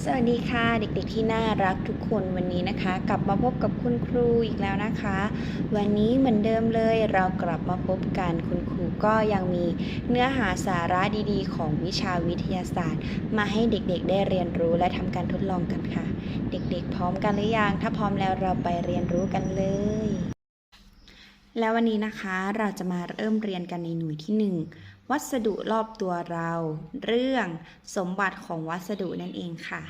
สวัสดีค่ะเด็กๆที่น่ารักทุกคนวันนี้นะคะ กลับมาพบกับคุณครูอีกแล้วนะคะ วันนี้เหมือนเดิมเลยเรากลับมาพบกันคุณครูก็ยังมีเนื้อหาสาระดีๆ ของวิชาวิทยาศาสตร์ มาให้เด็กๆได้เรียนรู้และทำการทดลองกันค่ะ เด็กๆ พร้อมกันหรือยังถ้าพร้อมแล้วเราไปเรียนรู้กันเลยแล้ววันนี้นะคะเราจะมาเริ่มเรียนกันในหน่วยที่หนึ่ง วัสดุรอบตัวเรา เรื่องสมบัติของวัสดุนั่นเองค่ะ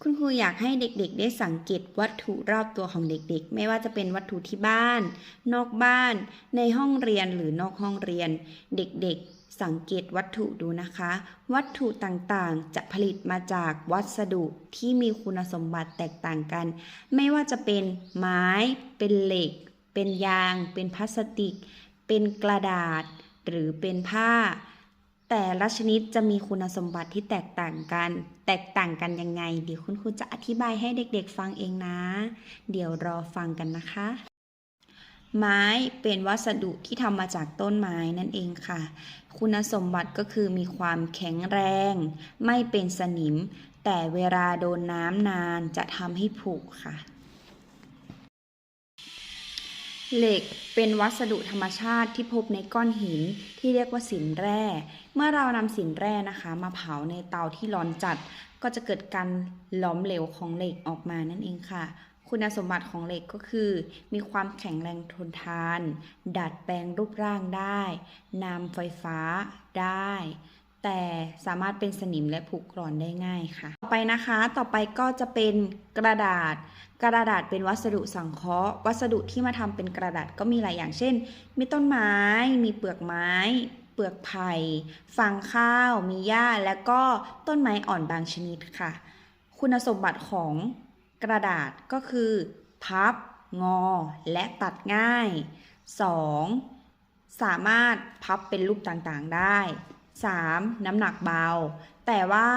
คุณครูอยากให้เด็กๆ ได้สังเกตวัตถุรอบตัวของเด็กๆ ไม่ว่าจะเป็นวัตถุที่บ้าน นอกบ้าน ในห้องเรียนหรือนอกห้องเรียน เด็กๆสังเกตวัตถุดูนะคะ วัตถุต่างๆ จะผลิตมาจากวัสดุที่มีคุณสมบัติแตกต่างกัน ไม่ว่าจะเป็นไม้ เป็นเหล็ก เป็นยาง เป็นพลาสติก เป็นกระดาษ หรือเป็นผ้า แต่ละชนิดจะมีคุณสมบัติที่แตกต่างกัน แตกต่างกันยังไง เดี๋ยวคุณครูจะอธิบายให้เด็กๆฟังเองนะ เดี๋ยวรอฟังกันนะคะ ไม้เป็นวัสดุที่ทำมาจากต้นไม้นั่นเองค่ะ คุณสมบัติก็คือมีความแข็งแรง ไม่เป็นสนิม แต่เวลาโดนน้ำนานจะทำให้ผุค่ะ เหล็กเป็นวัสดุธรรมชาติที่พบในก้อนหินที่เรียกว่าสินแร่ เมื่อเรานำสินแร่นะคะ มาเผาในเตาที่ร้อนจัด ก็จะเกิดการหลอมเหลวของเหล็กออกมานั่นเองค่ะ คุณสมบัติของเหล็กก็คือ มีความแข็งแรงทนทาน ดัดแปลงรูปร่างได้นำไฟฟ้าได้ แต่สามารถเป็นสนิมและผุกร่อนได้ง่ายค่ะ ต่อไปนะคะ ต่อไปก็จะเป็นกระดาษ กระดาษเป็นวัสดุสังเคราะห์ วัสดุที่มาทำเป็นกระดาษก็มีหลายอย่าง เช่น มีต้นไม้ มีเปลือกไม้ เปลือกไผ่ฟางข้าว มีหญ้า และก็ต้นไม้อ่อนบางชนิดค่ะ คุณสมบัติของกระดาษก็คือ พับ งอ และตัดง่าย 2. สามารถพับเป็นรูปต่างๆได้ 3. น้ำหนักเบา แต่ว่า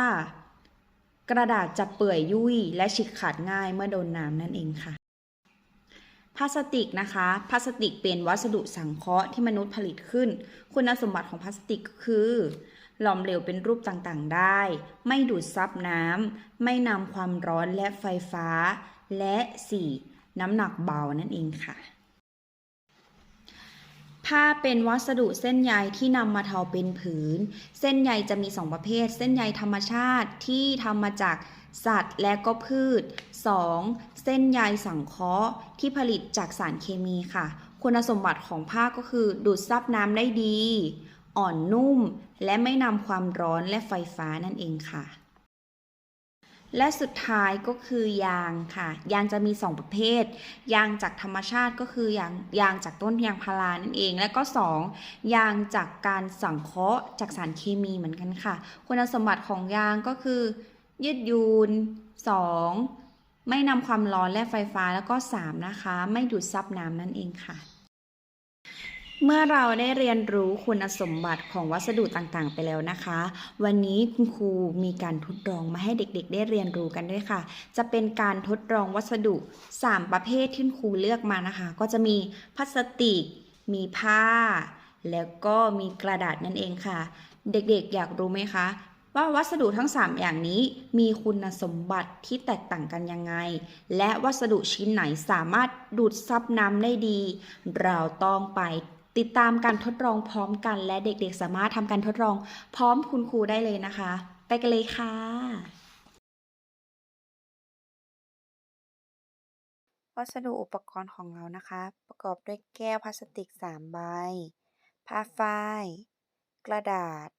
กระดาษจะเปื่อยยุ่ยและฉีกขาดง่ายเมื่อโดนน้ำนั่นเองค่ะพลาสติกนะคะพลาสติกเป็นวัสดุสังเคราะห์ที่มนุษย์ผลิตขึ้น คุณสมบัติของพลาสติกก็คือ หลอมเหลวเป็นรูปต่างๆได้ ไม่ดูดซับน้ำไม่นำความร้อนและไฟฟ้า และ 4. น้ำหนักเบานั่นเองค่ะ ผ้าเป็นวัสดุเส้นใยที่นำมาทอเป็นผืน เส้นใยจะมี2ประเภท เส้นใยธรรมชาติที่ทำมาจากสัตว์และก็พืช 2. เส้นใยสังเคราะห์ที่ผลิตจากสารเคมีค่ะ คุณสมบัติของผ้าก็คือ ดูดซับน้ำได้ดี อ่อนนุ่ม และไม่นำความร้อนและไฟฟ้านั่นเองค่ะ และสุดท้ายก็คือยางค่ะ ยางจะมี 2 ประเภท ยางจากธรรมชาติก็คือยางยางจากต้นยางพารานั่นเอง และก็ 2 ยางจากการสังเคราะห์จากสารเคมีเหมือนกันค่ะ คุณสมบัติของยางก็คือ ยืดยุ่น 2. ไม่นำความร้อนและไฟฟ้าแล้วก็ 3 นะคะ ไม่ดูดซับน้ำนั่นเองค่ะ เมื่อเราได้เรียนรู้คุณสมบัติของวัสดุต่างๆ ไปแล้วนะคะ วันนี้คุณครูมีการทดลองมาให้เด็กๆ ได้เรียนรู้กันด้วยค่ะ จะเป็นการทดลองวัสดุ 3 ประเภทที่คุณครูเลือกมานะคะ ก็จะมีพลาสติก มีผ้า แล้วก็มีกระดาษนั่นเองค่ะ เด็กๆ อยากรู้ไหมคะ ว่าวัสดุทั้ง 3 อย่างนี้มีคุณสมบัติที่แตกต่างกันยังไง และวัสดุชิ้นไหนสามารถดูดซับน้ำได้ดี เราต้องไป ติดตามการทดลองพร้อมกัน และเด็กๆ สามารถทำการทดลองพร้อมคุณครูได้เลยนะคะ ไปกันเลยค่ะ วัสดุอุปกรณ์ของเรานะคะ ประกอบด้วยแก้วพลาสติก 3 ใบ ผ้าฝ้าย กระดาษ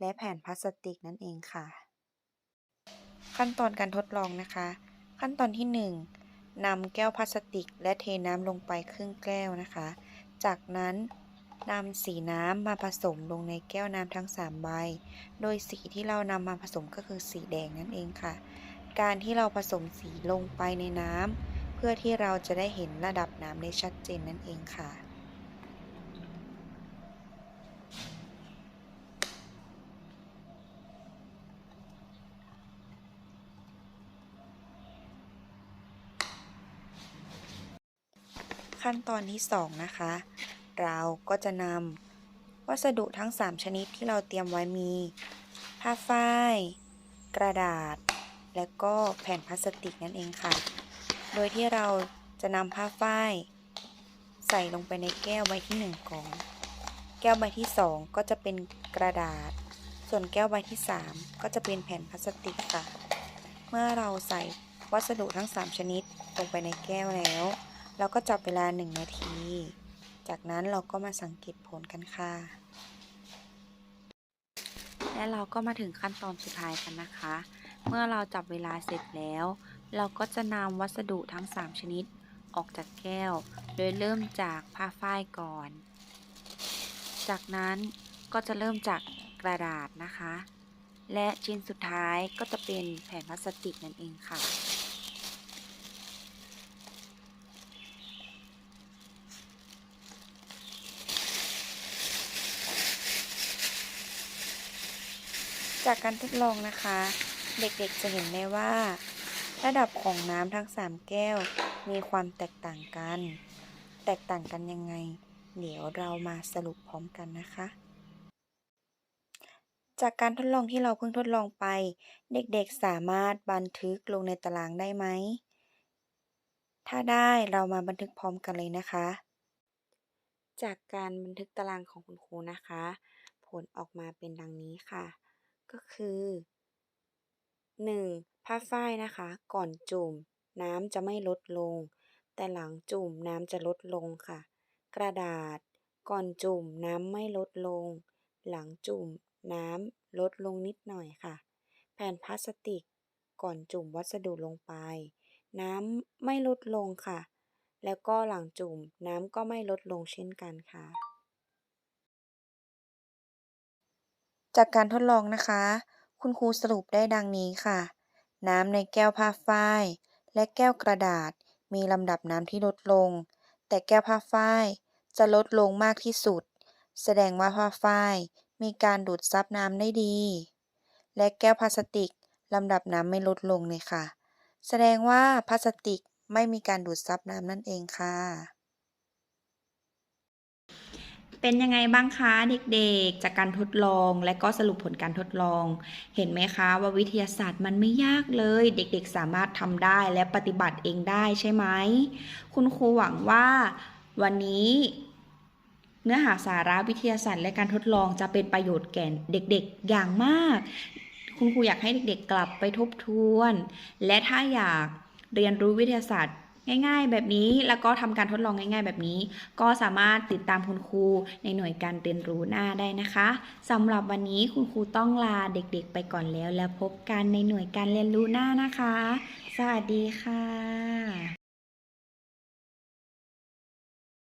และแผ่นพลาสติกนั่นเองค่ะ ขั้นตอนการทดลองนะคะ ขั้นตอนที่ 1นำแก้วพลาสติก และเทน้ำลงไปครึ่งแก้วนะคะ จากนั้นนำสีน้ำมาผสมลงในแก้วน้ำทั้ง 3 ใบ โดยสีที่เรานำมาผสมก็คือสีแดงนั่นเองค่ะ การที่เราผสมสีลงไปในน้ำเพื่อที่เราจะได้เห็นระดับน้ำได้ชัดเจนนั่นเองค่ะ ขั้นตอนที่ 2 นะคะ เราก็จะนำวัสดุทั้ง 3 ชนิดที่เราเตรียมไว้มี ผ้าฝ้าย กระดาษ และก็แผ่นพลาสติกนั่นเองค่ะ โดยที่เราจะนำผ้าฝ้าย ใส่ลงไปในแก้วใบที่หนึ่งก่อน แก้วใบที่สองก็จะเป็นกระดาษ ส่วนแก้วใบที่สามก็จะเป็นแผ่นพลาสติกค่ะ เมื่อเราใส่วัสดุทั้ง 3 ชนิดลงไปในแก้วแล้ว เราก็จับเวลา 1 นาที จากนั้นเราก็มาสังเกตผลกันค่ะ และเราก็มาถึงขั้นตอนสุดท้ายกันนะคะ เมื่อเราจับเวลาเสร็จแล้ว เราก็จะนำวัสดุทั้ง 3 ชนิดออกจากแก้ว โดยเริ่มจากผ้าฝ้ายก่อน จากนั้นก็จะเริ่มจากกระดาษนะคะ และชิ้นสุดท้ายก็จะเป็นแผ่นพลาสติกนั่นเองค่ะ จากการทดลองนะคะ เด็กๆจะเห็นได้ว่า ระดับของน้ำทั้ง 3 แก้ว มีความแตกต่างกัน แตกต่างกันยังไง เดี๋ยวเรามาสรุปพร้อมกันนะคะ จากการทดลองที่เราเพิ่งทดลองไป เด็กๆสามารถบันทึกลงในตารางได้ไหม ถ้าได้เรามาบันทึกพร้อมกันเลยนะคะ จากการบันทึกตารางของคุณครูนะคะ ผลออกมาเป็นดังนี้ค่ะ ก็คือ 1. ผ้าฝ้ายนะคะ ก่อนจุ่ม น้ำจะไม่ลดลง แต่หลังจุ่มน้ำจะลดลงค่ะ กระดาษ ก่อนจุ่มน้ำไม่ลดลง หลังจุ่มน้ำลดลงนิดหน่อยค่ะ แผ่นพลาสติก ก่อนจุ่มวัสดุลงไป น้ำไม่ลดลงค่ะ แล้วก็หลังจุ่มน้ำก็ไม่ลดลงเช่นกันค่ะ จากการทดลองนะคะ คุณครูสรุปได้ดังนี้ค่ะ น้ำในแก้วผ้าฝ้าย และแก้วกระดาษ มีลำดับน้ำที่ลดลง แต่แก้วผ้าฝ้ายจะลดลงมากที่สุด แสดงว่าผ้าฝ้ายมีการดูดซับน้ำได้ดี และแก้วพลาสติกลำดับน้ำไม่ลดลงเลยค่ะ แสดงว่าพลาสติกไม่มีการดูดซับน้ำนั่นเองค่ะ เป็นยังไงบ้างคะเด็กๆ จากการทดลองและก็สรุปผลการทดลอง เห็นไหมคะว่าวิทยาศาสตร์มันไม่ยากเลย เด็กๆ สามารถทำได้และปฏิบัติเองได้ใช่ไหมคุณครูหวังว่าวันนี้เนื้อหาสาระวิทยาศาสตร์และการทดลองจะเป็นประโยชน์แก่เด็กๆ อย่างมาก คุณครูอยากให้เด็กๆ กลับไปทบทวน และถ้าอยากเรียนรู้วิทยาศาสตร์ ง่ายๆ แบบนี้แล้วก็ทำการทดลองง่าย ๆ แบบนี้ ก็สามารถติดตามคุณครูในหน่วยการเรียนรู้หน้าได้นะคะสำหรับวันนี้คุณครูต้องลาเด็กๆ ไปก่อนแล้ว แล้วพบกันในหน่วยการเรียนรู้หน้านะคะ สวัสดีค่ะ